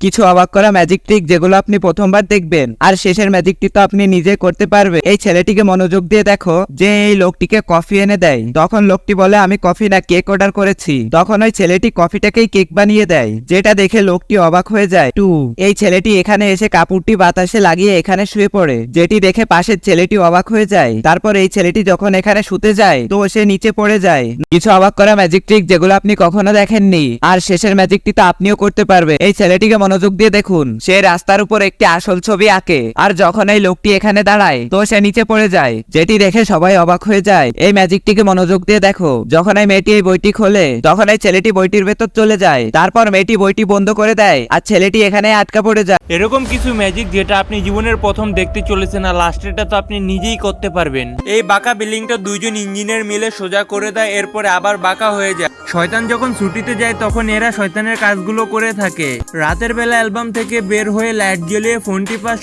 কিছু অবাক করা ম্যাজিক ট্রিক যেগুলো আপনি প্রথমবার দেখবেন। আর শেষের ম্যাজিকটি তো আপনি নিজে করতে পারবে এই ছেলেটিকে মনোযোগ দিয়ে দেখো যে এই লোকটিকে কফি এনে দেয়। তখন লোকটি বলে, আমি কফি না কেক অর্ডার করেছি। তখন ওই ছেলেটি কফিটাকেই কেক বানিয়ে দেয়, যেটা দেখে লোকটি অবাক হয়ে যায়। টু, এই ছেলেটি এখানে এসে কাপড়টি বাতাসে লাগিয়ে এখানে শুয়ে পড়ে, যেটি দেখে পাশের ছেলেটি অবাক হয়ে যায়। তারপর এই ছেলেটি যখন এখানে শুতে যায়, তো সে নিচে পড়ে যায়। কিছু অবাক করা ম্যাজিক ট্রিক যেগুলো আপনি কখনো দেখেননি। আর শেষের ম্যাজিকটি তো আপনিও করতে পারবে এই ছেলেটিকে মনোযোগ দিয়ে দেখুন সে রাস্তার উপর একটি আসল ছবি আঁকে। আর যখন এই লোকটি এখানে দাঁড়ায় তো সে নিচে পড়ে যায় যেটি দেখে সবাই অবাক হয়ে যায়। এই ম্যাজিকটিকে মনোযোগ দিয়ে দেখো যখন এই মেয়েটি এই বইটি খোলে তখন এই ছেলেটি বইটির ভেতর চলে যায়। তারপর মেয়েটি বইটি বন্ধ করে দেয় আর ছেলেটি এখানে আটকা পড়ে যায়। এরকম কিছু ম্যাজিক যেটা আপনি জীবনের প্রথম দেখতে চলেছেন আর লাস্টেরটা তো আপনি নিজেই করতে পারবেন। এই বাঁকা বিল্ডিংটা দুইজন ইঞ্জিনিয়ার মিলে সোজা করে দেয় এরপরে আবার বাঁকা হয়ে যায়। শয়তান যখন ছুটিতে যায় তখন এরা শয়তানের কাজগুলো করে থাকে। রাতের বেলা অ্যালবাম থেকে বের হয়ে লাইট জ্বলিয়ে ফোনটি পাশ